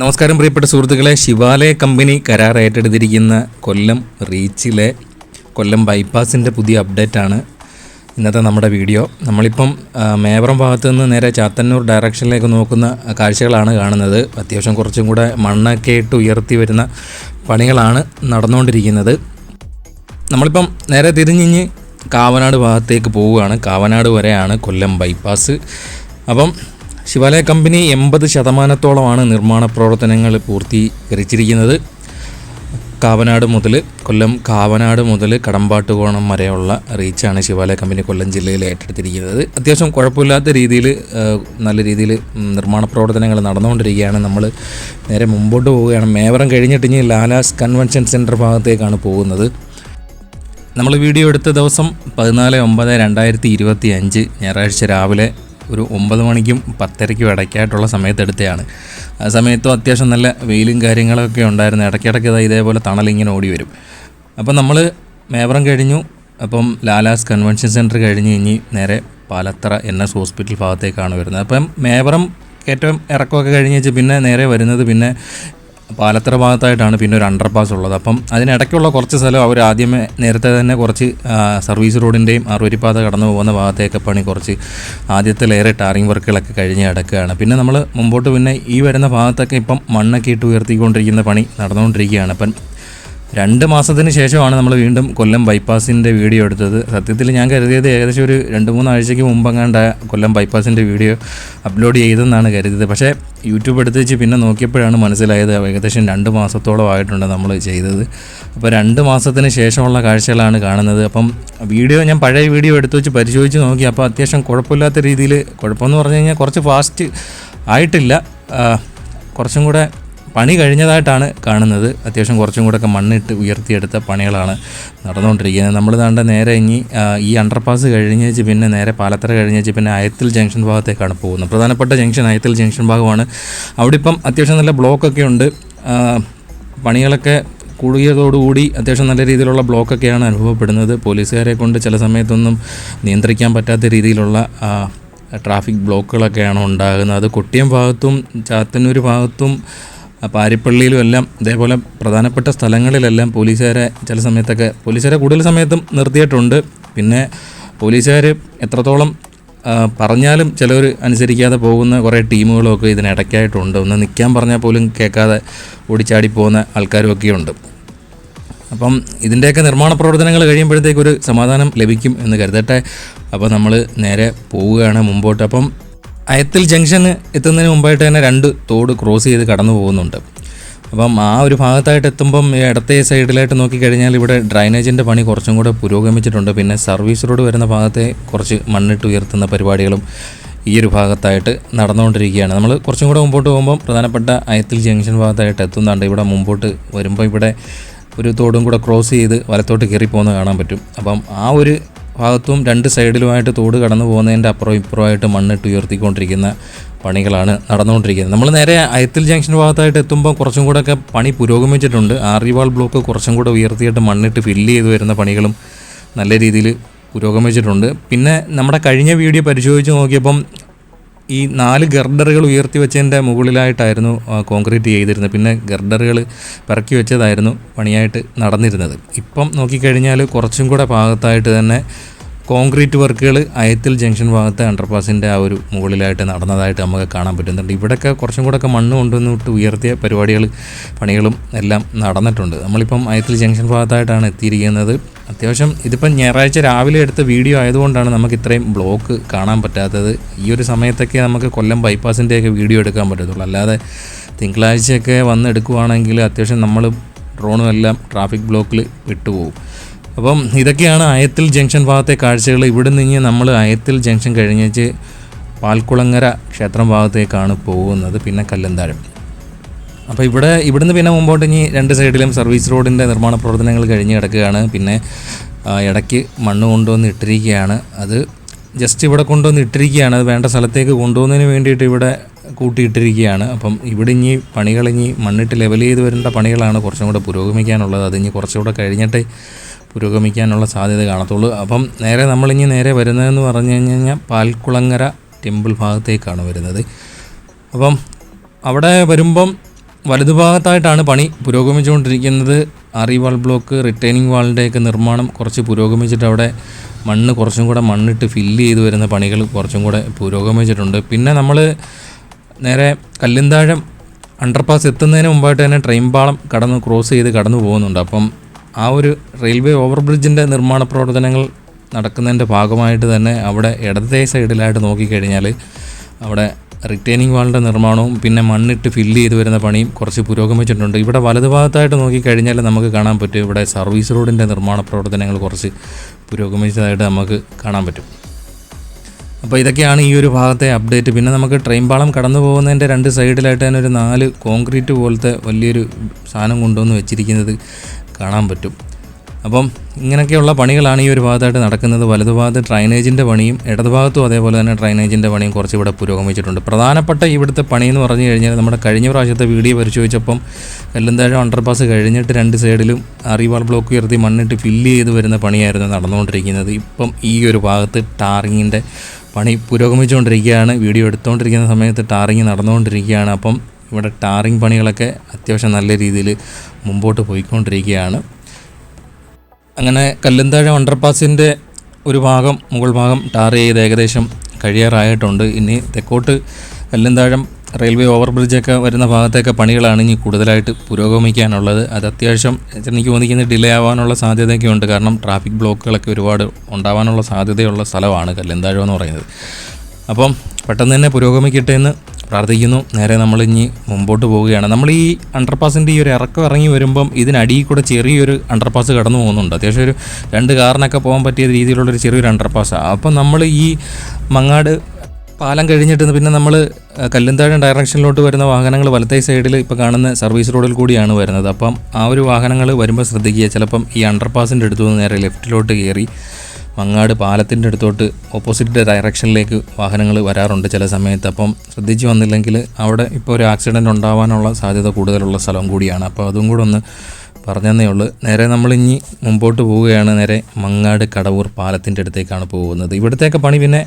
നമസ്കാരം പ്രിയപ്പെട്ട സുഹൃത്തുക്കളെ. ശിവാലയ കമ്പനി കരാർ ഏറ്റെടുത്തിരിക്കുന്ന കൊല്ലം റീച്ചിലെ കൊല്ലം ബൈപ്പാസിന്റെ പുതിയ അപ്ഡേറ്റ് ആണ് ഇന്നത്തെ നമ്മുടെ വീഡിയോ. നമ്മളിപ്പം മേവറം ഭാഗത്ത് നിന്ന് നേരെ ചാത്തന്നൂർ ഡയറക്ഷനിലേക്ക് നോക്കുന്ന കാഴ്ചകളാണ് കാണുന്നത്. അത്യാവശ്യം കുറച്ചും കൂടെ മണ്ണൊക്കെ ഇട്ട് ഉയർത്തി വരുന്ന പണികളാണ് നടന്നുകൊണ്ടിരിക്കുന്നത്. നമ്മളിപ്പം നേരെ തിരിഞ്ഞിഞ്ഞ് കാവനാട് ഭാഗത്തേക്ക് പോവുകയാണ്. കാവനാട് വരെയാണ് കൊല്ലം ബൈപ്പാസ്. അപ്പം ശിവാലയ കമ്പനി എൺപത് ശതമാനത്തോളമാണ് നിർമ്മാണ പ്രവർത്തനങ്ങൾ പൂർത്തീകരിച്ചിരിക്കുന്നത്. കാവനാട് മുതൽ കൊല്ലം കാവനാട് മുതൽ കടമ്പാട്ടുകോണം വരെയുള്ള റീച്ചാണ് ശിവാലയ കമ്പനി കൊല്ലം ജില്ലയിൽ ഏറ്റെടുത്തിരിക്കുന്നത്. അത്യാവശ്യം കുഴപ്പമില്ലാത്ത രീതിയിൽ നല്ല രീതിയിൽ നിർമ്മാണ പ്രവർത്തനങ്ങൾ നടന്നുകൊണ്ടിരിക്കുകയാണ്. നമ്മൾ നേരെ മുമ്പോട്ട് പോവുകയാണ്. മേവറം കഴിഞ്ഞിട്ട് ഇനി ലാലാസ് കൺവെൻഷൻ സെന്റർ ഭാഗത്തേക്കാണ് പോകുന്നത്. നമ്മൾ വീഡിയോ എടുത്ത ദിവസം പതിനാല് ഒമ്പത് രണ്ടായിരത്തി ഇരുപത്തി അഞ്ച് ഞായറാഴ്ച രാവിലെ ഒരു ഒമ്പത് മണിക്കും പത്തരയ്ക്കും ഇടയ്ക്കായിട്ടുള്ള സമയത്ത് എടുത്തതാണ്. ആ സമയത്തും അത്യാവശ്യം നല്ല വെയിലും കാര്യങ്ങളൊക്കെ ഉണ്ടായിരുന്നു. ഇടയ്ക്കിടയ്ക്ക് ഇതാ ഇതേപോലെ തണലിങ്ങനെ ഓടി വരും. അപ്പം നമ്മൾ മേവറം കഴിഞ്ഞു. അപ്പം ലാലാസ് കൺവെൻഷൻ സെന്റർ കഴിഞ്ഞ് കഴിഞ്ഞ് നേരെ പാലത്തറ എൻ എസ് ഹോസ്പിറ്റൽ ഭാഗത്തേക്കാണ് വരുന്നത്. അപ്പം മേവറം ഏറ്റവും ഇറക്കമൊക്കെ കഴിഞ്ഞ് വെച്ച് പിന്നെ നേരെ വരുന്നത് പിന്നെ പാലത്തറ ഭാഗത്തായിട്ടാണ് പിന്നെ ഒരു അണ്ടർ പാസ് ഉള്ളത്. അപ്പം അതിനിടയ്ക്കുള്ള കുറച്ച് സ്ഥലം അവർ ആദ്യമേ നേരത്തെ തന്നെ കുറച്ച് സർവീസ് റോഡിന്റെയും അറുവരിപ്പാത കടന്നു പോകുന്ന ഭാഗത്തേക്ക് പണി കുറച്ച് ആദ്യത്തെ ലെയർ ടാറിങ് വർക്കുകളൊക്കെ കഴിഞ്ഞ് കിടക്കുകയാണ് പിന്നെ നമ്മൾ മുമ്പോട്ട് പിന്നെ ഈ വരുന്ന ഭാഗത്തൊക്കെ ഇപ്പം മണ്ണൊക്കെ ഇട്ട് ഉയർത്തിക്കൊണ്ടിരിക്കുന്ന പണി നടന്നുകൊണ്ടിരിക്കുകയാണ്. അപ്പം രണ്ട് മാസത്തിന് ശേഷമാണ് നമ്മൾ വീണ്ടും കൊല്ലം ബൈപ്പാസിന്റെ വീഡിയോ എടുത്തത്. സത്യത്തിൽ ഞാൻ കരുതിയത് ഏകദേശം ഒരു രണ്ട് മൂന്നാഴ്ചയ്ക്ക് മുമ്പെങ്ങാണ്ട് കൊല്ലം ബൈപ്പാസിന്റെ വീഡിയോ അപ്ലോഡ് ചെയ്തെന്നാണ് കരുതിയത്. പക്ഷേ യൂട്യൂബ് എടുത്ത് വെച്ച് പിന്നെ നോക്കിയപ്പോഴാണ് മനസ്സിലായത് ഏകദേശം രണ്ട് മാസത്തോളം ആയിട്ടുണ്ട് നമ്മൾ ചെയ്തത്. അപ്പോൾ രണ്ട് മാസത്തിന് ശേഷമുള്ള കാഴ്ചകളാണ് കാണുന്നത്. അപ്പം വീഡിയോ ഞാൻ പഴയ വീഡിയോ എടുത്ത് വെച്ച് പരിശോധിച്ച് നോക്കി. അപ്പോൾ അത്യാവശ്യം കുഴപ്പമില്ലാത്ത രീതിയിൽ കുഴപ്പമെന്ന് പറഞ്ഞു കഴിഞ്ഞാൽ കുറച്ച് ഫാസ്റ്റ് ആയിട്ടില്ല. കുറച്ചും കൂടെ പണി കഴിഞ്ഞതായിട്ടാണ് കാണുന്നത്. അത്യാവശ്യം കുറച്ചും കൂടെ ഒക്കെ മണ്ണിട്ട് ഉയർത്തിയെടുത്ത പണികളാണ് നടന്നുകൊണ്ടിരിക്കുന്നത്. നമ്മൾ താണ്ട നേരെ ഇനി ഈ അണ്ടർപാസ് കഴിഞ്ഞേച്ച് പിന്നെ നേരെ പാലത്തറ കഴിഞ്ഞേച്ച് പിന്നെ അയത്തിൽ ജംഗ്ഷൻ ഭാഗത്തേക്കാണ് പോകുന്നത്. പ്രധാനപ്പെട്ട ജംഗ്ഷൻ അയത്തിൽ ജംഗ്ഷൻ ഭാഗമാണ്. അവിടെ ഇപ്പം അത്യാവശ്യം നല്ല ബ്ലോക്കൊക്കെ ഉണ്ട്. പണികളൊക്കെ കൂടിയതോടുകൂടി അത്യാവശ്യം നല്ല രീതിയിലുള്ള ബ്ലോക്കൊക്കെയാണ് അനുഭവപ്പെടുന്നത്. പോലീസുകാരെ കൊണ്ട് ചില സമയത്തൊന്നും നിയന്ത്രിക്കാൻ പറ്റാത്ത രീതിയിലുള്ള ട്രാഫിക് ബ്ലോക്കുകളൊക്കെയാണ് ഉണ്ടാകുന്നത്. അത് കൊട്ടിയം ഭാഗത്തും ചാത്തന്നൂർ ഭാഗത്തും പാരിപ്പള്ളിയിലും എല്ലാം ഇതേപോലെ പ്രധാനപ്പെട്ട സ്ഥലങ്ങളിലെല്ലാം പോലീസുകാരെ ചില സമയത്തൊക്കെ പോലീസുകാരെ കൂടുതൽ സമയത്തും നിർത്തിയിട്ടുണ്ട്. പിന്നെ പോലീസുകാർ എത്രത്തോളം പറഞ്ഞാലും ചിലവർ അനുസരിക്കാതെ പോകുന്ന കുറേ ടീമുകളൊക്കെ ഇതിനിടയ്ക്കായിട്ടുണ്ട് ഒന്ന് നിൽക്കാൻ പറഞ്ഞാൽ പോലും കേൾക്കാതെ ഓടിച്ചാടി പോകുന്ന ആൾക്കാരുമൊക്കെ ഉണ്ട്. അപ്പം ഇതിന്റെയൊക്കെ നിർമ്മാണ പ്രവർത്തനങ്ങൾ കഴിയുമ്പോഴത്തേക്കൊരു സമാധാനം ലഭിക്കും എന്ന് കരുതട്ടെ. അപ്പോൾ നമ്മൾ നേരെ പോവുകയാണ് മുമ്പോട്ട്. അപ്പം അയത്തിൽ ജംഗ്ഷന് എത്തുന്നതിന് മുമ്പായിട്ട് തന്നെ രണ്ട് തോട് ക്രോസ് ചെയ്ത് കടന്നു പോകുന്നുണ്ട്. അപ്പം ആ ഒരു ഭാഗത്തായിട്ട് എത്തുമ്പം ഇടത്തെ സൈഡിലായിട്ട് നോക്കിക്കഴിഞ്ഞാൽ ഇവിടെ ഡ്രൈനേജിന്റെ പണി കുറച്ചും കൂടെ പുരോഗമിച്ചിട്ടുണ്ട്. പിന്നെ സർവീസ് റോഡ് വരുന്ന ഭാഗത്തെ കുറച്ച് മണ്ണിട്ട് ഉയർത്തുന്ന പരിപാടികളും ഈ ഒരു ഭാഗത്തായിട്ട് നടന്നുകൊണ്ടിരിക്കുകയാണ്. നമ്മൾ കുറച്ചും കൂടെ മുമ്പോട്ട് പോകുമ്പം പ്രധാനപ്പെട്ട അയത്തിൽ ജംഗ്ഷൻ ഭാഗത്തായിട്ട് എത്തുന്നുണ്ട്. ഇവിടെ മുമ്പോട്ട് വരുമ്പോൾ ഇവിടെ ഒരു തോടും കൂടെ ക്രോസ് ചെയ്ത് വലത്തോട്ട് കയറി പോകുന്നത് കാണാൻ പറ്റും. അപ്പം ആ ഒരു ഭാഗത്തും രണ്ട് സൈഡിലുമായിട്ട് തോട് കടന്നു പോകുന്നതിന്റെ അപ്പുറം ഇപ്പുറമായിട്ട് മണ്ണിട്ട് ഉയർത്തിക്കൊണ്ടിരിക്കുന്ന പണികളാണ് നടന്നുകൊണ്ടിരിക്കുന്നത്. നമ്മൾ നേരെ അയത്തിൽ ജംഗ്ഷൻ ഭാഗത്തായിട്ട് എത്തുമ്പോൾ കുറച്ചും കൂടെ ഒക്കെ പണി പുരോഗമിച്ചിട്ടുണ്ട്. ആറിവാൾ ബ്ലോക്ക് കുറച്ചും കൂടെ ഉയർത്തിയിട്ട് മണ്ണിട്ട് ഫില്ല് ചെയ്ത് വരുന്ന പണികളും നല്ല രീതിയിൽ പുരോഗമിച്ചിട്ടുണ്ട്. പിന്നെ നമ്മുടെ കഴിഞ്ഞ വീഡിയോ പരിശോധിച്ച് നോക്കിയപ്പം ഈ നാല് ഗർഡറുകൾ ഉയർത്തി വെച്ചതിന്റെ മുകളിലായിട്ടായിരുന്നു കോൺക്രീറ്റ് ചെയ്തിരുന്നത്. പിന്നെ ഗർഡറുകൾ പിറക്കി വെച്ചതായിരുന്നു പണിയായിട്ട് നടന്നിരുന്നത്. ഇപ്പം നോക്കിക്കഴിഞ്ഞാൽ കുറച്ചും കൂടെ ഭാഗത്തായിട്ട് തന്നെ കോൺക്രീറ്റ് വർക്കുകൾ അയത്തിൽ ജംഗ്ഷൻ ഭാഗത്തെ അണ്ടർപാസിന്റെ ആ ഒരു മുകളിലായിട്ട് നടന്നതായിട്ട് നമുക്ക് കാണാൻ പറ്റുന്നുണ്ട്. ഇവിടെയൊക്കെ കുറച്ചും കൂടെയൊക്കെ മണ്ണ് കൊണ്ടുവന്നിട്ട് ഉയർത്തിയ പരിപാടികൾ പണികളും എല്ലാം നടന്നിട്ടുണ്ട്. നമ്മളിപ്പം അയത്തിൽ ജംഗ്ഷൻ ഭാഗത്തായിട്ടാണ് എത്തിയിരിക്കുന്നത്. അത്യാവശ്യം ഇതിപ്പം ഞായറാഴ്ച രാവിലെ എടുത്ത വീഡിയോ ആയതുകൊണ്ടാണ് നമുക്ക് ഇത്രയും ബ്ലോക്ക് കാണാൻ പറ്റാത്തത്. ഈ ഒരു സമയത്തൊക്കെ നമുക്ക് കൊല്ലം ബൈപ്പാസിന്റെയൊക്കെ വീഡിയോ എടുക്കാൻ പറ്റത്തുള്ളൂ. അല്ലാതെ തിങ്കളാഴ്ചയൊക്കെ വന്ന് എടുക്കുവാണെങ്കിൽ അത്യാവശ്യം നമ്മൾ ഡ്രോണും എല്ലാം ട്രാഫിക് ബ്ലോക്കിൽ വിട്ടുപോകും. അപ്പം ഇതൊക്കെയാണ് അയത്തിൽ ജംഗ്ഷൻ ഭാഗത്തെ കാഴ്ചകൾ. ഇവിടെ നിന്ന് നമ്മൾ അയത്തിൽ ജംഗ്ഷൻ കഴിഞ്ഞേച്ച് പാൽക്കുളങ്ങര ക്ഷേത്രം ഭാഗത്തേക്കാണ് പോകുന്നത്. പിന്നെ കല്ലന്താഴം. അപ്പോൾ ഇവിടെ ഇവിടുന്ന് പിന്നെ മുമ്പോട്ട് ഇനി രണ്ട് സൈഡിലും സർവീസ് റോഡിന്റെ നിർമ്മാണ പ്രവർത്തനങ്ങൾ കഴിഞ്ഞ് കിടക്കുകയാണ്. പിന്നെ ഇടയ്ക്ക് മണ്ണ് കൊണ്ടുവന്ന് ഇട്ടിരിക്കുകയാണ്. അത് ജസ്റ്റ് ഇവിടെ കൊണ്ടുവന്ന് ഇട്ടിരിക്കുകയാണ്. അത് വേണ്ട സ്ഥലത്തേക്ക് കൊണ്ടുപോകുന്നതിന് വേണ്ടിയിട്ട് ഇവിടെ കൂട്ടിയിട്ടിരിക്കുകയാണ്. അപ്പം ഇവിടെ ഇനി പണികൾ മണ്ണിട്ട് ലെവൽ ചെയ്ത് വരേണ്ട പണികളാണ് കുറച്ചും കൂടെ പുരോഗമിക്കാനുള്ളത്. അത് ഇനി കുറച്ചുകൂടെ കഴിഞ്ഞിട്ട് പുരോഗമിക്കാനുള്ള സാധ്യത കാണത്തുള്ളൂ. അപ്പം നേരെ നമ്മളിനി നേരെ വരുന്നതെന്ന് പറഞ്ഞു കഴിഞ്ഞ് കഴിഞ്ഞാൽ പാൽക്കുളങ്ങര ടെമ്പിൾ ഭാഗത്തേക്കാണ് വരുന്നത്. അപ്പം അവിടെ വരുമ്പം വലതുഭാഗത്തായിട്ടാണ് പണി പുരോഗമിച്ചുകൊണ്ടിരിക്കുന്നത്. അറിവാൾ ബ്ലോക്ക് റിട്ടേണിംഗ് വാളിന്റെയൊക്കെ നിർമ്മാണം കുറച്ച് പുരോഗമിച്ചിട്ട് അവിടെ മണ്ണ് കുറച്ചും കൂടെ മണ്ണിട്ട് ഫില്ല് ചെയ്ത് വരുന്ന പണികൾ കുറച്ചും കൂടെ പുരോഗമിച്ചിട്ടുണ്ട്. പിന്നെ നമ്മൾ നേരെ കല്ലിന്താഴം അണ്ടർപാസ് എത്തുന്നതിന് മുമ്പായിട്ട് തന്നെ ട്രെയിൻ പാളം കടന്ന് ക്രോസ് ചെയ്ത് കടന്നു പോകുന്നുണ്ട്. അപ്പം ആ ഒരു റെയിൽവേ ഓവർ ബ്രിഡ്ജിന്റെ നിർമ്മാണ പ്രവർത്തനങ്ങൾ നടക്കുന്നതിന്റെ ഭാഗമായിട്ട് തന്നെ അവിടെ ഇടതേ സൈഡിലായിട്ട് നോക്കിക്കഴിഞ്ഞാൽ അവിടെ റിട്ടേണിംഗ് വാളിന്റെ നിർമ്മാണവും പിന്നെ മണ്ണിട്ട് ഫില്ല് ചെയ്ത് വരുന്ന പണിയും കുറച്ച് പുരോഗമിച്ചിട്ടുണ്ട് ഇവിടെ വലതുഭാഗത്തായിട്ട് നോക്കിക്കഴിഞ്ഞാൽ നമുക്ക് കാണാൻ പറ്റും. ഇവിടെ സർവീസ് റോഡിന്റെ നിർമ്മാണ പ്രവർത്തനങ്ങൾ കുറച്ച് പുരോഗമിച്ചതായിട്ട് നമുക്ക് കാണാൻ പറ്റും. അപ്പോൾ ഇതൊക്കെയാണ് ഈ ഒരു ഭാഗത്തെ അപ്ഡേറ്റ് പിന്നെ നമുക്ക് ട്രെയിൻ പാളം കടന്നു പോകുന്നതിന്റെ രണ്ട് സൈഡിലായിട്ട് തന്നെ ഒരു നാല് കോൺക്രീറ്റ് പോലത്തെ വലിയൊരു സാധനം കൊണ്ടുവന്ന് വെച്ചിരിക്കുന്നത് കാണാൻ പറ്റും. അപ്പം ഇങ്ങനെയൊക്കെയുള്ള പണികളാണ് ഈ ഒരു ഭാഗത്തായിട്ട് നടക്കുന്നത്. വലതുഭാഗത്ത് ഡ്രൈനേജിന്റെ പണിയും ഇടതുഭാഗത്തും അതേപോലെ തന്നെ ഡ്രൈനേജിന്റെ പണിയും കുറച്ച് ഇവിടെ പുരോഗമിച്ചിട്ടുണ്ട്. പ്രധാനപ്പെട്ട ഇവിടുത്തെ പണി എന്ന് പറഞ്ഞു കഴിഞ്ഞാൽ നമ്മുടെ കഴിഞ്ഞ പ്രാവശ്യത്തെ വീഡിയോ പരിശോധിച്ചപ്പം എല്ലെന്തായാലും അണ്ടർപാസ് കഴിഞ്ഞിട്ട് രണ്ട് സൈഡിലും അറിവാൾ ബ്ലോക്ക് ഉയർത്തി മണ്ണിട്ട് ഫില്ല് ചെയ്ത് വരുന്ന പണിയായിരുന്നു നടന്നുകൊണ്ടിരിക്കുന്നത്. ഇപ്പം ഈ ഒരു ഭാഗത്ത് ടാറിങ്ങിന്റെ പണി പുരോഗമിച്ചുകൊണ്ടിരിക്കുകയാണ്. വീഡിയോ എടുത്തുകൊണ്ടിരിക്കുന്ന സമയത്ത് ടാറിങ് നടന്നുകൊണ്ടിരിക്കുകയാണ്. അപ്പം ഇവിടെ ടാറിങ് പണികളൊക്കെ അത്യാവശ്യം നല്ല രീതിയിൽ മുമ്പോട്ട് പോയിക്കൊണ്ടിരിക്കുകയാണ്. അങ്ങനെ കല്ലന്താഴ അണ്ടർപാസിന്റെ ഒരു ഭാഗം മുകൾ ഭാഗം ടാർ ചെയ്ത് ഏകദേശം കഴിയാറായിട്ടുണ്ട്. ഇനി തെക്കോട്ട് കല്ലുന്താഴം റെയിൽവേ ഓവർ ബ്രിഡ്ജൊക്കെ വരുന്ന ഭാഗത്തേക്ക് പണികളാണ് ഇനി കൂടുതലായിട്ട് പുരോഗമിക്കാനുള്ളത്. അത് അത്യാവശ്യം എനിക്ക് തോന്നിക്കുന്നത് ഡിലേ ആവാനുള്ള സാധ്യതയൊക്കെ ഉണ്ട്. കാരണം ട്രാഫിക് ബ്ലോക്കുകളൊക്കെ ഒരുപാട് ഉണ്ടാവാനുള്ള സാധ്യതയുള്ള സ്ഥലമാണ് കല്ലുന്താഴം എന്ന് പറയുന്നത്. അപ്പം പെട്ടെന്ന് തന്നെ പുരോഗമിക്കട്ടെ എന്ന് പ്രാർത്ഥിക്കുന്നു. നേരെ നമ്മൾ ഇനി മുമ്പോട്ട് പോവുകയാണ്. നമ്മൾ ഈ അണ്ടർപാസിന്റെ ഈ ഒരു ഇറക്കം ഇറങ്ങി വരുമ്പം ഇതിനടിയിൽ കൂടെ ചെറിയൊരു അണ്ടർപാസ് കടന്നു പോകുന്നുണ്ട്. അത്യാവശ്യം ഒരു രണ്ട് കാറിനൊക്കെ പോകാൻ പറ്റിയ രീതിയിലുള്ളൊരു ചെറിയൊരു അണ്ടർപാസ്സാണ് അപ്പം നമ്മൾ ഈ മങ്ങാട് പാലം കഴിഞ്ഞിട്ട് പിന്നെ നമ്മൾ കല്ലുന്താഴ ഡയറക്ഷനിലോട്ട് വരുന്ന വാഹനങ്ങൾ വലത്തേ സൈഡിൽ ഇപ്പോൾ കാണുന്ന സർവീസ് റോഡിൽ കൂടിയാണ് വരുന്നത്. അപ്പം ആ ഒരു വാഹനങ്ങൾ വരുമ്പോൾ ശ്രദ്ധിക്കുക. ചിലപ്പം ഈ അണ്ടർപാസിന്റെ അടുത്തു നിന്ന് നേരെ ലെഫ്റ്റിലോട്ട് കയറി മങ്ങാട് പാലത്തിന്റെ അടുത്തോട്ട് ഓപ്പോസിറ്റ് ഡയറക്ഷനിലേക്ക് വാഹനങ്ങൾ വരാറുണ്ട് ചില സമയത്ത്. അപ്പം ശ്രദ്ധിച്ച് വന്നില്ലെങ്കിൽ അവിടെ ഇപ്പോൾ ഒരു ആക്സിഡന്റ് ഉണ്ടാവാനുള്ള സാധ്യത കൂടുതലുള്ള സ്ഥലം കൂടിയാണ്. അപ്പോൾ അതും കൂടെ ഒന്ന് പറഞ്ഞതേ ഉള്ളൂ. നേരെ നമ്മൾ ഇനി മുമ്പോട്ട് പോവുകയാണ്. നേരെ മങ്ങാട് കടവൂർ പാലത്തിന്റെ അടുത്തേക്കാണ് പോകുന്നത്. ഇവിടത്തേക്ക് പണി പിന്നെ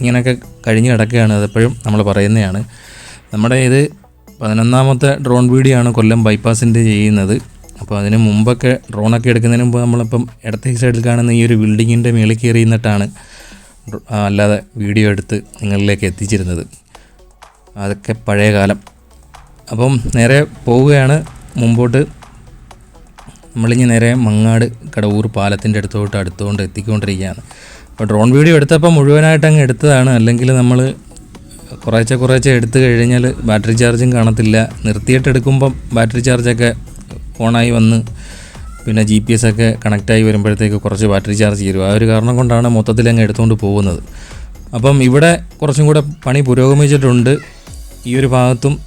ഇങ്ങനെയൊക്കെ കഴിഞ്ഞ് കിടക്കുകയാണ്. അതെപ്പോഴും നമ്മൾ പറയുന്നതാണ്. നമ്മുടെ ഇത് പതിനൊന്നാമത്തെ ഡ്രോൺ വീഡിയോ ആണ് കൊല്ലം ബൈപ്പാസിന്റെ ചെയ്യുന്നത്. അപ്പോൾ അതിന് മുമ്പൊക്കെ ഡ്രോണൊക്കെ എടുക്കുന്നതിന് മുമ്പ് നമ്മളിപ്പം ഇടത്തെ സൈഡിൽ കാണുന്ന ഈ ഒരു ബിൽഡിങ്ങിന്റെ മേളിൽ കയറി നിന്നിട്ടാണ് അല്ലാതെ വീഡിയോ എടുത്ത് നിങ്ങളിലേക്ക് എത്തിച്ചിരുന്നത്. അതൊക്കെ പഴയ കാലം. അപ്പം നേരെ പോവുകയാണ്. മുമ്പോട്ട് നമ്മളിഞ്ഞ് നേരെ മങ്ങാട് കടവൂർ പാലത്തിന്റെ അടുത്തോട്ട് അടുത്തുകൊണ്ട് എത്തിക്കൊണ്ടിരിക്കുകയാണ്. അപ്പോൾ ഡ്രോൺ വീഡിയോ എടുത്തപ്പോൾ മുഴുവനായിട്ട് അങ്ങ് എടുത്തതാണ്. അല്ലെങ്കിൽ നമ്മൾ കുറേശ്ശെ കുറേശ്ശെ എടുത്തു കഴിഞ്ഞാൽ ബാറ്ററി ചാർജും കാണത്തില്ല. നിർത്തിയിട്ട് എടുക്കുമ്പം ബാറ്ററി ചാർജൊക്കെ ഓണായി വന്ന് പിന്നെ ജി പി എസ് ഒക്കെ കണക്റ്റായി വരുമ്പോഴത്തേക്ക് കുറച്ച് ബാറ്ററി ചാർജ് ചെയ്തു. ആ ഒരു കാരണം കൊണ്ടാണ് മൊത്തത്തിൽ അങ്ങ് എടുത്തുകൊണ്ട് പോകുന്നത്. അപ്പം ഇവിടെ കുറച്ചും കൂടെ പണി പുരോഗമിച്ചിട്ടുണ്ട്. ഈ ഒരു ഭാഗത്തും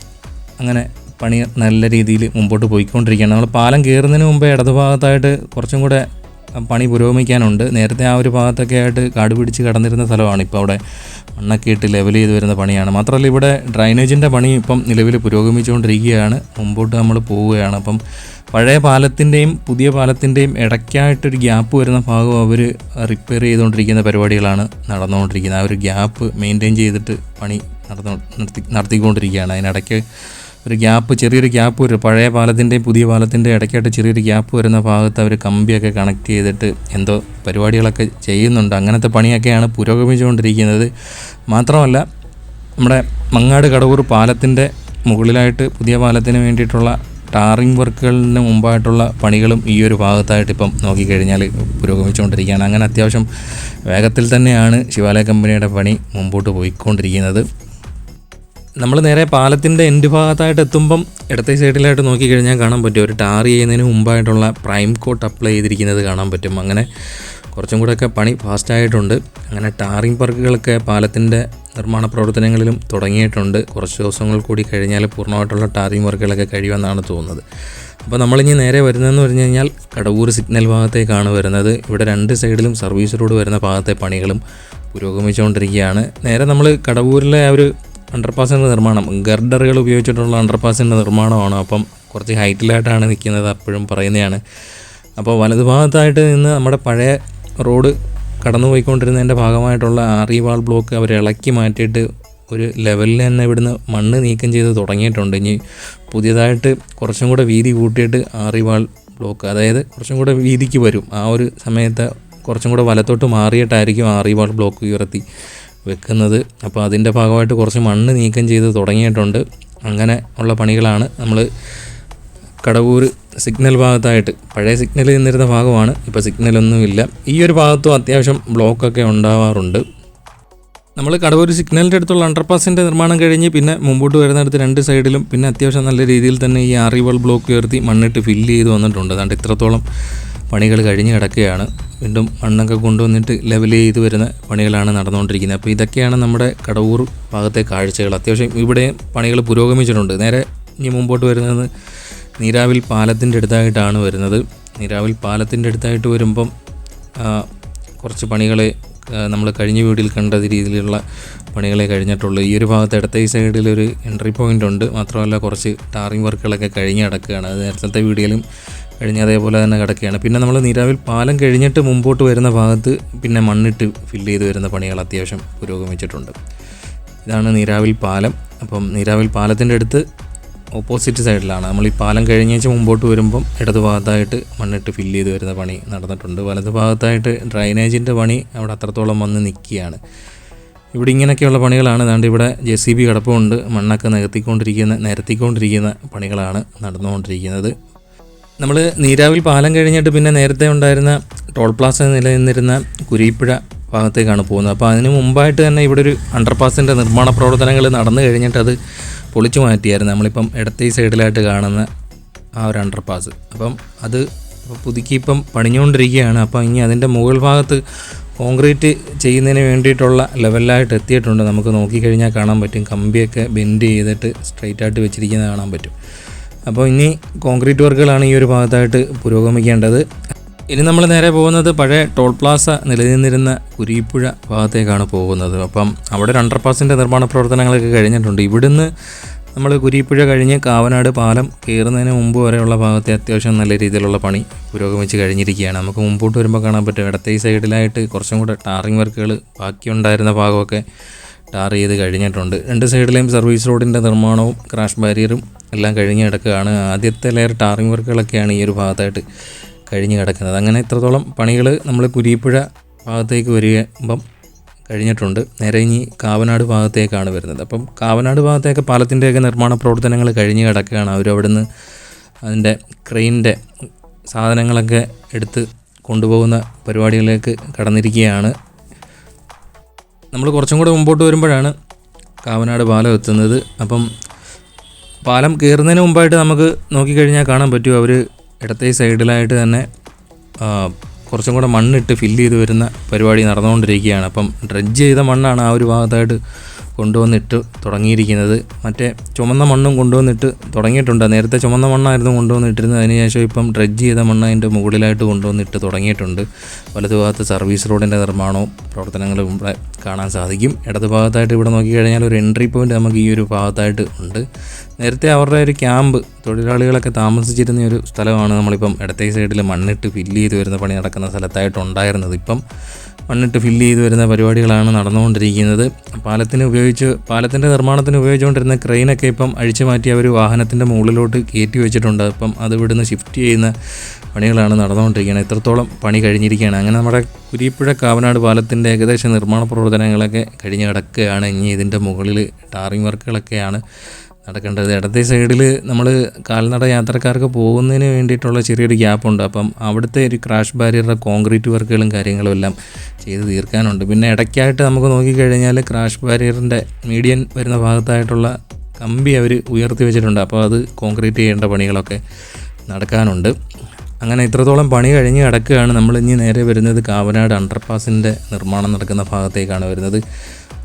അങ്ങനെ പണി നല്ല രീതിയിൽ മുമ്പോട്ട് പോയിക്കൊണ്ടിരിക്കുകയാണ്. നമ്മൾ പാലം കയറുന്നതിന് മുമ്പേ ഇടതുഭാഗത്തായിട്ട് കുറച്ചും കൂടെ പണി പുരോഗമിക്കാനുണ്ട്. നേരത്തെ ആ ഒരു ഭാഗത്തൊക്കെ ആയിട്ട് കാട് പിടിച്ച് കടന്നിരുന്ന സ്ഥലമാണ് ഇപ്പോൾ അവിടെ മണ്ണൊക്കെ ഇട്ട് ലെവൽ ചെയ്ത് വരുന്ന പണിയാണ്. മാത്രമല്ല ഇവിടെ ഡ്രൈനേജിന്റെ പണി ഇപ്പം നിലവിൽ പുരോഗമിച്ചുകൊണ്ടിരിക്കുകയാണ്. മുമ്പോട്ട് നമ്മൾ പോവുകയാണ്. അപ്പം പഴയ പാലത്തിന്റെയും പുതിയ പാലത്തിന്റെയും ഇടയ്ക്കായിട്ടൊരു ഗ്യാപ്പ് വരുന്ന ഭാഗം അവർ റിപ്പയർ ചെയ്തുകൊണ്ടിരിക്കുന്ന പരിപാടികളാണ് നടന്നുകൊണ്ടിരിക്കുന്നത്. ആ ഒരു ഗ്യാപ്പ് മെയിന്റെയിൻ ചെയ്തിട്ട് പണി നടത്തി നടത്തിക്കൊണ്ടിരിക്കുകയാണ്. അതിനിടയ്ക്ക് ഒരു ഗ്യാപ്പ് ചെറിയൊരു ഗ്യാപ്പ് വരും പഴയ പാലത്തിന്റെയും പുതിയ പാലത്തിന്റെയും ഇടയ്ക്കായിട്ട് ചെറിയൊരു ഗ്യാപ്പ് വരുന്ന ഭാഗത്ത് അവർ കമ്പിയൊക്കെ കണക്ട് ചെയ്തിട്ട് എന്തോ പരിപാടികളൊക്കെ ചെയ്യുന്നുണ്ട്. അങ്ങനത്തെ പണിയൊക്കെയാണ് പുരോഗമിച്ചുകൊണ്ടിരിക്കുന്നത്. മാത്രമല്ല നമ്മുടെ മങ്ങാട് കടവൂർ പാലത്തിന്റെ മുകളിലായിട്ട് പുതിയ പാലത്തിന് വേണ്ടിയിട്ടുള്ള ടാറിംഗ് വർക്കുകളിന് മുമ്പായിട്ടുള്ള പണികളും ഈ ഒരു ഭാഗത്തായിട്ട് ഇപ്പം നോക്കിക്കഴിഞ്ഞാൽ പുരോഗമിച്ചുകൊണ്ടിരിക്കുകയാണ്. അങ്ങനെ അത്യാവശ്യം വേഗത്തിൽ തന്നെയാണ് ശിവാലയ കമ്പനിയുടെ പണി മുമ്പോട്ട് പോയിക്കൊണ്ടിരിക്കുന്നത്. നമ്മൾ നേരെ പാലത്തിന്റെ എൻഡ് ഭാഗത്തായിട്ട് എത്തുമ്പം ഇടത്തെ സൈഡിലായിട്ട് നോക്കിക്കഴിഞ്ഞാൽ കാണാൻ പറ്റും. ഒരു ടാർ ചെയ്യുന്നതിന് മുമ്പായിട്ടുള്ള പ്രൈം കോട്ട് അപ്ലൈ ചെയ്തിരിക്കുന്നത് കാണാൻ പറ്റും. അങ്ങനെ കുറച്ചും കൂടെയൊക്കെ പണി ഫാസ്റ്റായിട്ടുണ്ട് അങ്ങനെ ടാറിംഗ് വർക്കുകളൊക്കെ പാലത്തിന്റെ നിർമ്മാണ പ്രവർത്തനങ്ങളിലും തുടങ്ങിയിട്ടുണ്ട്. കുറച്ച് ദിവസങ്ങൾ കൂടി കഴിഞ്ഞാൽ പൂർണമായിട്ടുള്ള ടാറിംഗ് വർക്കുകളൊക്കെ കഴിയുമെന്നാണ് തോന്നുന്നത്. അപ്പോൾ നമ്മളിനി നേരെ വരുന്നതെന്ന് പറഞ്ഞു കഴിഞ്ഞാൽ കടവൂർ സിഗ്നൽ ഭാഗത്തേക്കാണ് വരുന്നത്. ഇവിടെ രണ്ട് സൈഡിലും സർവീസ് റോഡ് വരുന്ന ഭാഗത്തെ പണികളും പുരോഗമിച്ചുകൊണ്ടിരിക്കുകയാണ്. നേരെ നമ്മൾ കടവൂരിലെ ആ ഒരു അണ്ടർപാസിന്റെ നിർമ്മാണം. ഗർഡറുകൾ ഉപയോഗിച്ചിട്ടുള്ള അണ്ടർപാസിന്റെ നിർമ്മാണമാണ്. അപ്പം കുറച്ച് ഹൈറ്റിലായിട്ടാണ് നിൽക്കുന്നത് അപ്പോഴും പറയുന്നതാണ്. അപ്പോൾ വലതുഭാഗത്തായിട്ട് നിന്ന് നമ്മുടെ പഴയ റോഡ് കടന്നു പോയിക്കൊണ്ടിരുന്നതിന്റെ ഭാഗമായിട്ടുള്ള ആറിവാൾ ബ്ലോക്ക് അവർ ഇളക്കി മാറ്റിയിട്ട് ഒരു ലെവലിൽ തന്നെ ഇവിടുന്ന് മണ്ണ് നീക്കം ചെയ്ത് തുടങ്ങിയിട്ടുണ്ട്. ഇനി പുതിയതായിട്ട് കുറച്ചും കൂടെ വീതി കൂട്ടിയിട്ട് ആറിവാൾ ബ്ലോക്ക് അതായത് കുറച്ചും കൂടെ വീതിക്ക് വരും. ആ ഒരു സമയത്ത് കുറച്ചും കൂടെ വലത്തോട്ട് മാറിയിട്ടായിരിക്കും ആറിവാൾ ബ്ലോക്ക് ഉയർത്തി. വെക്കുന്നത്. അപ്പോൾ അതിന്റെ ഭാഗമായിട്ട് കുറച്ച് മണ്ണ് നീക്കം ചെയ്ത് തുടങ്ങിയിട്ടുണ്ട്. അങ്ങനെ ഉള്ള പണികളാണ് നമ്മൾ കടവൂർ സിഗ്നൽ ഭാഗത്തായിട്ട്. പഴയ സിഗ്നൽ നിന്നിരുന്ന ഭാഗമാണ്. ഇപ്പോൾ സിഗ്നലൊന്നുമില്ല. ഈ ഒരു ഭാഗത്തും അത്യാവശ്യം ബ്ലോക്കൊക്കെ ഉണ്ടാവാറുണ്ട്. നമ്മൾ കടവൂർ സിഗ്നലിന്റെ അടുത്തുള്ള അണ്ടർപാസിന്റെ നിർമ്മാണം കഴിഞ്ഞ് പിന്നെ മുമ്പോട്ട് വരുന്നിടത്ത് രണ്ട് സൈഡിലും പിന്നെ അത്യാവശ്യം നല്ല രീതിയിൽ തന്നെ ഈ ആറിവൾ ബ്ലോക്ക് ഉയർത്തി മണ്ണിട്ട് ഫില്ല് ചെയ്ത് വന്നിട്ടുണ്ട്. അതുകൊണ്ട് ഇത്രത്തോളം പണികൾ കഴിഞ്ഞ് കിടക്കുകയാണ്. വീണ്ടും മണ്ണൊക്കെ കൊണ്ടുവന്നിട്ട് ലെവൽ ചെയ്ത് വരുന്ന പണികളാണ് നടന്നുകൊണ്ടിരിക്കുന്നത്. അപ്പോൾ ഇതൊക്കെയാണ് നമ്മുടെ കടവൂർ ഭാഗത്തെ കാഴ്ചകൾ. അത്യാവശ്യം ഇവിടെ പണികൾ പുരോഗമിച്ചിട്ടുണ്ട്. നേരെ ഇനി മുമ്പോട്ട് വരുന്നത് നീരാവിൽ പാലത്തിന്റെ അടുത്തായിട്ടാണ് വരുന്നത്. നീരാവിൽ പാലത്തിന്റെ അടുത്തായിട്ട് വരുമ്പം കുറച്ച് പണികളെ നമ്മൾ കഴിഞ്ഞ വീഡിയോയിൽ കണ്ട രീതിയിലുള്ള പണികളെ കഴിഞ്ഞിട്ടുള്ളൂ. ഈ ഒരു ഭാഗത്ത് ഇടത്തെ ഈ സൈഡിൽ ഒരു എൻട്രി പോയിന്റ് ഉണ്ട്. മാത്രമല്ല കുറച്ച് ടാറിങ് വർക്കുകളൊക്കെ കഴിഞ്ഞ് കിടക്കുകയാണ്. അത് നേരത്തെ വീഡിയോയിലും കഴിഞ്ഞ അതേപോലെ തന്നെ കിടക്കുകയാണ്. പിന്നെ നമ്മൾ നീരാവിൽ പാലം കഴിഞ്ഞിട്ട് മുമ്പോട്ട് വരുന്ന ഭാഗത്ത് പിന്നെ മണ്ണിട്ട് ഫില്ല് ചെയ്ത് വരുന്ന പണികൾ അത്യാവശ്യം പുരോഗമിച്ചിട്ടുണ്ട് ഇതാണ് നീരാവിൽ പാലം. അപ്പം നീരാവിൽ പാലത്തിന്റെ അടുത്ത് ഓപ്പോസിറ്റ് സൈഡിലാണ് നമ്മൾ ഈ പാലം കഴിഞ്ഞേച്ച് മുമ്പോട്ട് വരുമ്പം ഇടത് ഭാഗത്തായിട്ട് മണ്ണിട്ട് ഫില്ല് ചെയ്ത് വരുന്ന പണി നടന്നിട്ടുണ്ട്. വലത് ഭാഗത്തായിട്ട് ഡ്രൈനേജിന്റെ പണി അവിടെ അത്രത്തോളം വന്ന് നിൽക്കുകയാണ്. ഇവിടെ ഇങ്ങനെയൊക്കെയുള്ള പണികളാണ്. ഏതാണ്ട് ഇവിടെ ജെ സി ബി കിടപ്പുണ്ട്. മണ്ണൊക്കെ നികത്തിക്കൊണ്ടിരിക്കുന്ന നിരത്തിക്കൊണ്ടിരിക്കുന്ന പണികളാണ് നടന്നുകൊണ്ടിരിക്കുന്നത്. നമ്മൾ നീരാവിൽ പാലം കഴിഞ്ഞിട്ട് പിന്നെ നേരത്തെ ഉണ്ടായിരുന്ന ടോൾ പ്ലാസ നിലനിന്നിരുന്ന കുരീപ്പുഴ ഭാഗത്തേക്കാണ് പോകുന്നത്. അപ്പോൾ അതിന് മുമ്പായിട്ട് തന്നെ ഇവിടെ ഒരു അണ്ടർപാസിന്റെ നിർമ്മാണ പ്രവർത്തനങ്ങൾ നടന്നു കഴിഞ്ഞിട്ട് അത് പൊളിച്ചു മാറ്റിയായിരുന്നു. നമ്മളിപ്പം ഇടത്തെ സൈഡിലായിട്ട് കാണുന്ന ആ ഒരു അണ്ടർപാസ്. അപ്പം അത് പുതുക്കി ഇപ്പം പണിഞ്ഞുകൊണ്ടിരിക്കുകയാണ്. അപ്പോൾ ഇനി അതിന്റെ മുകൾ ഭാഗത്ത് കോൺക്രീറ്റ് ചെയ്യുന്നതിന് വേണ്ടിയിട്ടുള്ള ലെവലിലായിട്ട് എത്തിയിട്ടുണ്ട്. നമുക്ക് നോക്കിക്കഴിഞ്ഞാൽ കാണാൻ പറ്റും. കമ്പിയൊക്കെ ബെൻഡ് ചെയ്തിട്ട് സ്ട്രൈറ്റ് ആയിട്ട് വെച്ചിരിക്കുന്നത് കാണാൻ പറ്റും. അപ്പോൾ ഇനി കോൺക്രീറ്റ് വർക്കുകളാണ് ഈ ഒരു ഭാഗത്തായിട്ട് പുരോഗമിക്കേണ്ടത്. ഇനി നമ്മൾ നേരെ പോകുന്നത് പഴയ ടോൾ പ്ലാസ നിലനിന്നിരുന്ന കുരീപ്പുഴ ഭാഗത്തേക്കാണ് പോകുന്നത്. അപ്പം അവിടെ ഒരു അണ്ടർപാസിന്റെ നിർമ്മാണ പ്രവർത്തനങ്ങളൊക്കെ കഴിഞ്ഞിട്ടുണ്ട്. ഇവിടുന്ന് നമ്മൾ കുരീപ്പുഴ കഴിഞ്ഞ് കാവനാട് പാലം കയറുന്നതിന് മുമ്പ് വരെയുള്ള ഭാഗത്തെ അത്യാവശ്യം നല്ല രീതിയിലുള്ള പണി പുരോഗമിച്ച് കഴിഞ്ഞിരിക്കുകയാണ്. നമുക്ക് മുമ്പോട്ട് വരുമ്പോൾ കാണാൻ പറ്റും. ഇടത്തെ ഈ സൈഡിലായിട്ട് കുറച്ചും കൂടെ ടാറിങ് വർക്കുകൾ ബാക്കിയുണ്ടായിരുന്ന ഭാഗമൊക്കെ ടാർ ചെയ്ത് കഴിഞ്ഞിട്ടുണ്ട്. രണ്ട് സൈഡിലെയും സർവീസ് റോഡിന്റെ നിർമ്മാണവും ക്രാഷ് ബാരിയറും എല്ലാം കഴിഞ്ഞ് കിടക്കുകയാണ്. ആദ്യത്തെ ലെയർ ടാറിങ് വർക്കുകളൊക്കെയാണ് ഈ ഒരു ഭാഗത്തായിട്ട് കഴിഞ്ഞ് കിടക്കുന്നത്. അങ്ങനെ ഇത്രത്തോളം പണികൾ നമ്മൾ കുരിപ്പുഴ ഭാഗത്തേക്ക് വരുമ്പം കഴിഞ്ഞിട്ടുണ്ട്. നേരെ ഇനി കാവനാട് ഭാഗത്തേക്കാണ് വരുന്നത്. അപ്പം കാവനാട് ഭാഗത്തേക്ക് പാലത്തിന്റെയൊക്കെ നിർമ്മാണ പ്രവർത്തനങ്ങൾ കഴിഞ്ഞ് കിടക്കുകയാണ്. അവരവിടുന്ന് അതിന്റെ ക്രെയിനിന്റെ സാധനങ്ങളൊക്കെ എടുത്ത് കൊണ്ടുപോകുന്ന പരിപാടികളിലേക്ക് കടന്നിരിക്കുകയാണ്. നമ്മൾ കുറച്ചും കൂടെ മുമ്പോട്ട് വരുമ്പോഴാണ് കാവനാട് പാലം എത്തുന്നത്. അപ്പം പാലം കയറുന്നതിന് മുമ്പായിട്ട് നമുക്ക് നോക്കിക്കഴിഞ്ഞാൽ കാണാൻ പറ്റും അവർ ഇടത്തെ സൈഡിലായിട്ട് തന്നെ കുറച്ചും കൂടെ മണ്ണിട്ട് ഫില്ല് ചെയ്ത് വരുന്ന പരിപാടി നടന്നുകൊണ്ടിരിക്കുകയാണ്. അപ്പം ഡ്രഡ്ജ് ചെയ്ത മണ്ണാണ് ആ ഒരു ഭാഗത്തായിട്ട് കൊണ്ടുവന്നിട്ട് തുടങ്ങിയിരിക്കുന്നത്. മറ്റേ ചുമന്ന മണ്ണും കൊണ്ടുവന്നിട്ട് തുടങ്ങിയിട്ടുണ്ട്. നേരത്തെ ചുമന്ന മണ്ണായിരുന്നു കൊണ്ടുവന്നിട്ടിരുന്നത്. അതിനുശേഷം ഇപ്പം ഡ്രഡ്ജ് ചെയ്ത മണ്ണ് അതിന്റെ മുകളിലായിട്ട് കൊണ്ടുവന്നിട്ട് തുടങ്ങിയിട്ടുണ്ട്. വലതുഭാഗത്ത് സർവീസ് റോഡിന്റെ നിർമ്മാണവും പ്രവർത്തനങ്ങളും ഇവിടെ കാണാൻ സാധിക്കും. ഇടത് ഭാഗത്തായിട്ട് ഇവിടെ നോക്കിക്കഴിഞ്ഞാൽ ഒരു എൻട്രി പോയിന്റ് നമുക്ക് ഈ ഒരു ഭാഗത്തായിട്ട് ഉണ്ട്. നേരത്തെ അവരുടെ ഒരു ക്യാമ്പ് തൊഴിലാളികളൊക്കെ താമസിച്ചിരുന്ന ഒരു സ്ഥലമാണ് നമ്മളിപ്പം ഇടത്തെ സൈഡിൽ മണ്ണിട്ട് ഫില്ല് ചെയ്ത് വരുന്ന പണി നടക്കുന്ന സ്ഥലത്തായിട്ടുണ്ടായിരുന്നത് ഇപ്പം. മണ്ണിട്ട് ഫില്ല് ചെയ്ത് വരുന്ന പരിപാടികളാണ് നടന്നുകൊണ്ടിരിക്കുന്നത്. പാലത്തിന് ഉപയോഗിച്ച് പാലത്തിന്റെ നിർമ്മാണത്തിന് ഉപയോഗിച്ചുകൊണ്ടിരുന്ന ക്രെയിനൊക്കെ ഇപ്പം അഴിച്ചു മാറ്റി അവർ വാഹനത്തിന്റെ മുകളിലോട്ട് കയറ്റി വെച്ചിട്ടുണ്ട്. അപ്പം അത് ഇവിടുന്ന് ഷിഫ്റ്റ് ചെയ്യുന്ന പണികളാണ് നടന്നുകൊണ്ടിരിക്കുന്നത്. എത്രത്തോളം പണി കഴിഞ്ഞിരിക്കുകയാണ്. അങ്ങനെ നമ്മുടെ കുരിപ്പുഴ കാവനാട് പാലത്തിന്റെ ഏകദേശം നിർമ്മാണ പ്രവർത്തനങ്ങളൊക്കെ കഴിഞ്ഞ് കിടക്കുകയാണ്. ഇനി ഇതിന്റെ മുകളിൽ ടാറിങ് വർക്കുകളൊക്കെയാണ് നടക്കേണ്ടത്. ഇടത്തെ സൈഡിൽ നമ്മൾ കാൽനട യാത്രക്കാർക്ക് പോകുന്നതിന് വേണ്ടിയിട്ടുള്ള ചെറിയൊരു ഗ്യാപ്പുണ്ട് അപ്പം അവിടുത്തെ ഒരു ക്രാഷ് ബാരിയറുടെ കോൺക്രീറ്റ് വർക്കുകളും കാര്യങ്ങളും എല്ലാം ചെയ്ത് തീർക്കാനുണ്ട്. പിന്നെ ഇടയ്ക്കായിട്ട് നമുക്ക് നോക്കിക്കഴിഞ്ഞാൽ ക്രാഷ് ബാരിയറിന്റെ മീഡിയൻ വരുന്ന ഭാഗത്തായിട്ടുള്ള കമ്പി അവർ ഉയർത്തി വെച്ചിട്ടുണ്ട്. അപ്പോൾ അത് കോൺക്രീറ്റ് ചെയ്യേണ്ട പണികളൊക്കെ നടക്കാനുണ്ട്. അങ്ങനെ ഇത്രത്തോളം പണി കഴിഞ്ഞ് കിടക്കുകയാണ്. നമ്മൾ ഇനി നേരെ വരുന്നത് കാവനാട് അണ്ടർപാസിന്റെ നിർമ്മാണം നടക്കുന്ന ഭാഗത്തേക്കാണ് വരുന്നത്.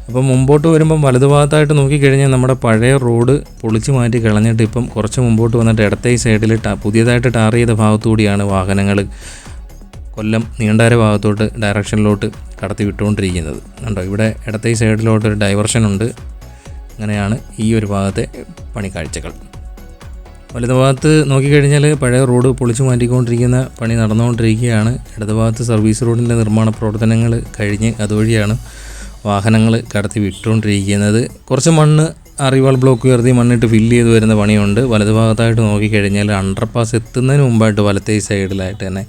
അപ്പം മുമ്പോട്ട് വരുമ്പം വലതുഭാഗത്തായിട്ട് നോക്കിക്കഴിഞ്ഞാൽ നമ്മുടെ പഴയ റോഡ് പൊളിച്ചു മാറ്റി കളഞ്ഞിട്ട് ഇപ്പം കുറച്ച് മുമ്പോട്ട് വന്നിട്ട് ഇടത്തെ സൈഡിൽ പുതിയതായിട്ട് ടാർ ചെയ്ത ഭാഗത്തുകൂടിയാണ് വാഹനങ്ങൾ കൊല്ലം നീണ്ടാര ഭാഗത്തോട്ട് ഡയറക്ഷനിലോട്ട് കടത്തി വിട്ടുകൊണ്ടിരിക്കുന്നത്. കണ്ടോ? ഇവിടെ ഇടത്തെ സൈഡിലോട്ട് ഒരു ഡൈവർഷൻ ഉണ്ട്. അങ്ങനെയാണ് ഈ ഒരു ഭാഗത്തെ പണിക്കാഴ്ചകൾ. വലതുഭാഗത്ത് നോക്കിക്കഴിഞ്ഞാൽ പഴയ റോഡ് പൊളിച്ചു മാറ്റിക്കൊണ്ടിരിക്കുന്ന പണി നടന്നുകൊണ്ടിരിക്കുകയാണ്. ഇടതുഭാഗത്ത് സർവീസ് റോഡിന്റെ നിർമ്മാണ പ്രവർത്തനങ്ങൾ കഴിഞ്ഞ് അതുവഴിയാണ് വാഹനങ്ങൾ കടത്തി വിട്ടുകൊണ്ടിരിക്കുന്നത്. കുറച്ച് മണ്ണ് അറിവാൾ ബ്ലോക്ക് ഉയർത്തി മണ്ണിട്ട് ഫില്ല് ചെയ്ത് വരുന്ന പണിയുണ്ട്. വലതുഭാഗത്തായിട്ട് നോക്കിക്കഴിഞ്ഞാൽ അണ്ടർപാസ് എത്തുന്നതിന് മുമ്പായിട്ട് വലത്തെ സൈഡിലായിട്ട് തന്നെ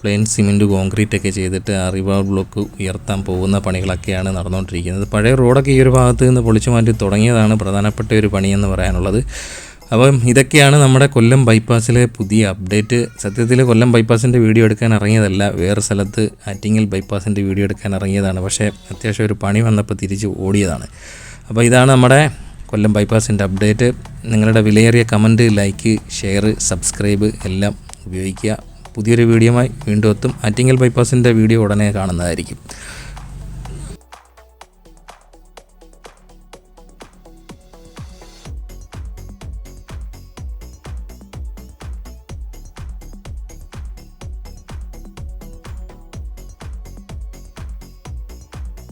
പ്ലെയിൻ സിമെന്റ് കോൺക്രീറ്റ് ഒക്കെ ചെയ്തിട്ട് അറിവാൾ ബ്ലോക്ക് ഉയർത്താൻ പോകുന്ന പണികളൊക്കെയാണ് നടന്നുകൊണ്ടിരിക്കുന്നത്. പഴയ റോഡൊക്കെ ഈ ഒരു ഭാഗത്ത് നിന്ന് പൊളിച്ചു മാറ്റി തുടങ്ങിയതാണ് പ്രധാനപ്പെട്ട ഒരു പണിയെന്ന് പറയാനുള്ളത്. അപ്പം ഇതൊക്കെയാണ് നമ്മുടെ കൊല്ലം ബൈപ്പാസിലെ പുതിയ അപ്ഡേറ്റ്. സത്യത്തിൽ കൊല്ലം ബൈപ്പാസിന്റെ വീഡിയോ എടുക്കാൻ ഇറങ്ങിയതല്ല. വേറെ സ്ഥലത്ത് ആറ്റിങ്ങൽ ബൈപ്പാസിന്റെ വീഡിയോ എടുക്കാൻ ഇറങ്ങിയതാണ്. പക്ഷേ അത്യാവശ്യം ഒരു പണി വന്നപ്പോൾ തിരിച്ച് ഓടിയതാണ്. അപ്പോൾ ഇതാണ് നമ്മുടെ കൊല്ലം ബൈപ്പാസിന്റെ അപ്ഡേറ്റ്. നിങ്ങളുടെ വിലയേറിയ കമന്റ് ലൈക്ക് ഷെയർ സബ്സ്ക്രൈബ് എല്ലാം ഉപയോഗിക്കുക. പുതിയൊരു വീഡിയോയുമായി വീണ്ടും എത്തും. ആറ്റിങ്ങൽ ബൈപ്പാസിന്റെ വീഡിയോ ഉടനെ കാണുന്നതായിരിക്കും.